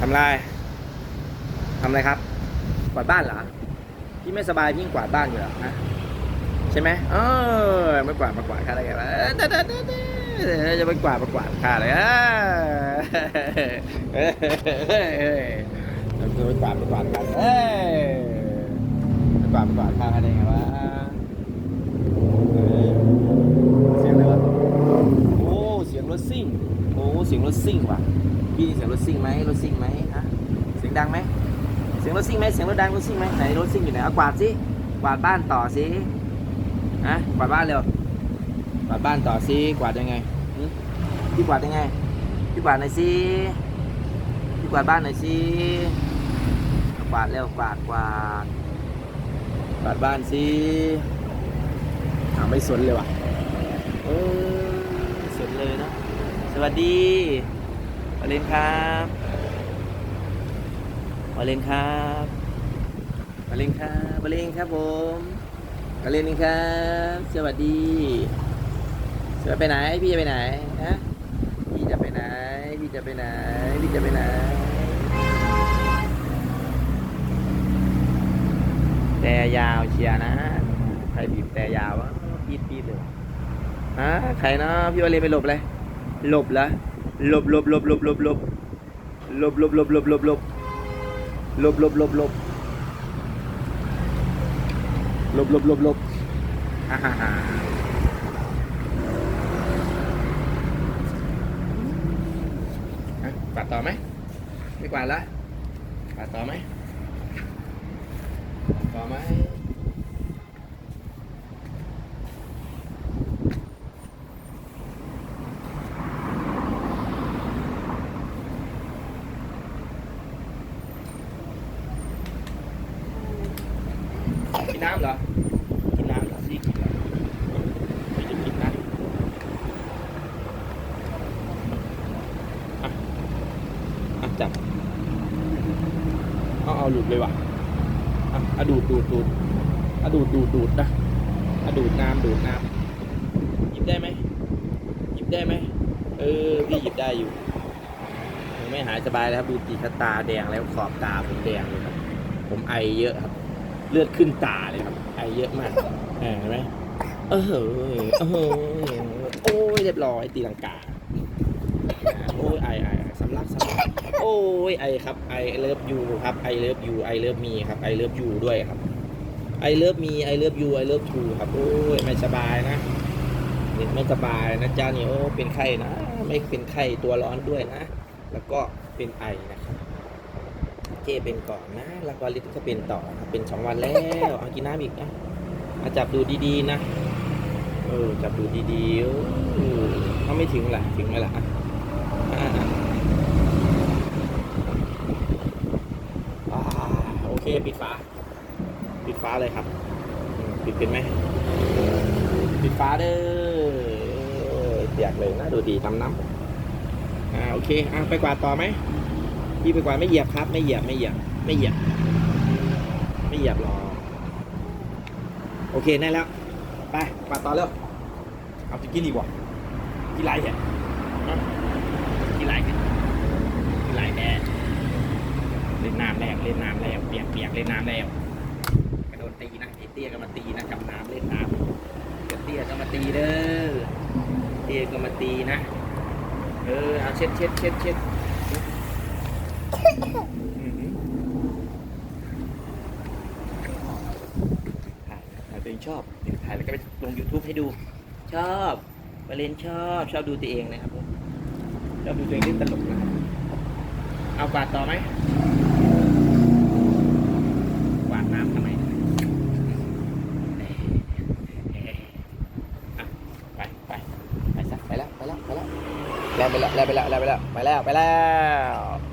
ทำไรทำไรครับ กวาดบ้านเหรอพี่ไม่สบายพี่กวาดบ้านอยู่เหรอฮะใช่ไหมเออมากวาดมากวาดค่าอะไรกันจะไปกวาดมากวาดค่าอะไรกันจะไปกวาดมากวาดกันเฮ้ยไปกวาดมากวาดค่าอะไรกันวะเสียงอะไรวะโอ้เสียงรถซิ่งโอ้เสียงรถซิ่งว่ะ พี่เสียงรถซิ่งไหมรถซิ่งไหมฮะเสียงดังไหมเสียงรถซิ่งไหมเสียงรถดังรถซิ่งไหมไหนรถซิ่งอยู่ไหนเอากวาดสิกวาดบ้านต่อสิฮะกวาดบ้านเร็วกวาดบ้านต่อสิกวาดยังไงพี่กวาดยังไงพี่กวาดหน่อยสิพี่กวาดบ้านหน่อยสิกวาดเร็วกวาดกวาดกวาดบ้านสิถามไม่สนเลยว่ะเออสนเลยนะสวัสดี วาเลนครับวาเลนครับวาเลนครับวาเลนครับผมวาเลนครับ สวัสดีจะไปไหน พี่จะไปไหนฮะพี่จะไปไหน พี่จะไปไหน พี่จะไปไหน แต่ยาวเชียนะ ใครบีบแต่ยาววะปีดปีดเลยฮะใครเนาะพี่วาเลนไปหลบเลย หลบแล้ว lộp lộp lộp lộp lộp lộp. Lộp lộp lộp lộp lộp lộp. Lộp lộp lộp lộp. Lộp lộp lộp lộp. Quạt to mấy cái quạt lá quạt to mấy quạt to mấy เหรอ กินน้ำเหรอซี่กินไม่ได้กินนะอะอะจับเอาเอาหลุดเลยว่ะอะอะดูดดูดดูดอะดูดดูดดูดนะอะดูดน้ำดูดน้ำหยิบได้ไหมหยิบได้ไหมเออพี่หยิบได้อยู่ยังไม่หายสบายเลยครับ ดูตีตาแดงแล้วขอบตาผมแดงเลยครับ ผมไอเยอะครับ เลือดขึ้นตาเลยครับ ไอเยอะมากเห็นไหมเออเฮ้ยเออเฮ้ยโอ้ยเรียบร้อยตีลังกาโอ้ยไอไอสำลักสำลักโอ้ยไอครับไอเลิฟยูครับไอเลิฟยูไอเลิฟมีครับไอเลิฟยูด้วยครับไอเลิฟมีไอเลิฟยูไอเลิฟทูครับโอ้ยไม่สบายนะไม่สบายนะจ้านี่โอ้เป็นไข้นะ ไม่เป็นไข้ตัวร้อนด้วยนะ แล้วก็เป็นไอนะครับ เจเป็นก่อนนะแล้วก็ลิศก็เป็นต่อนะเป็นสองวันแล้วเอากินน้ำอีกนะมาจับดูดีๆนะเออจับดูดีๆเออเขาไม่ถึงละถึงไหมล่ะอะอะอะโอเคปิดฟ้าปิดฟ้าเลยครับ ปิดเป็นไหมปิดฟ้าเด้อเดียกเลยนะดูดีน้ำน้ำอ่าโอเคอะไปกวาดต่อไหม พี่ไปกวาดไม่เหยียบครับ ไม่เหยียบไม่เหยียบไม่เหยียบ ไม่เหยียบหรอโอเคได้แล้ว ไปกวาดต่อเร็วเอาจะกินอีกบ่ากินไรเหรอะกินไรกันกินไรแน่เล่นน้ำแล้วเล่นน้ำแล้วเปียกเปียกเล่นน้ำแล้วกระโดดตีนะไอ้เตี้ยก็มาตีนะกับน้ำเล่นน้ำเดี๋ยวเตี้ยก็มาตีเด้อเตี้ยก็มาตีนะ เออเอาเช็ดเช็ดเช็ดเช็ด ถ่ายถ่ายตัวเองชอบเดี๋ยวถ่ายแล้วก็ไปลง YouTube ให้ดู ชอบประเด็นชอบ ชอบดูตัวเองนะครับผมชอบดูตัวเองเล่นตลกนะครับเอากวาดต่อไหมกวาดน้ำทำไมอะไปไปไปซะไปแล้วไปแล้วไปแล้วแล้วไปแล้วแล้วไปแล้วแล้วไปแล้วไปแล้วไปแล้ว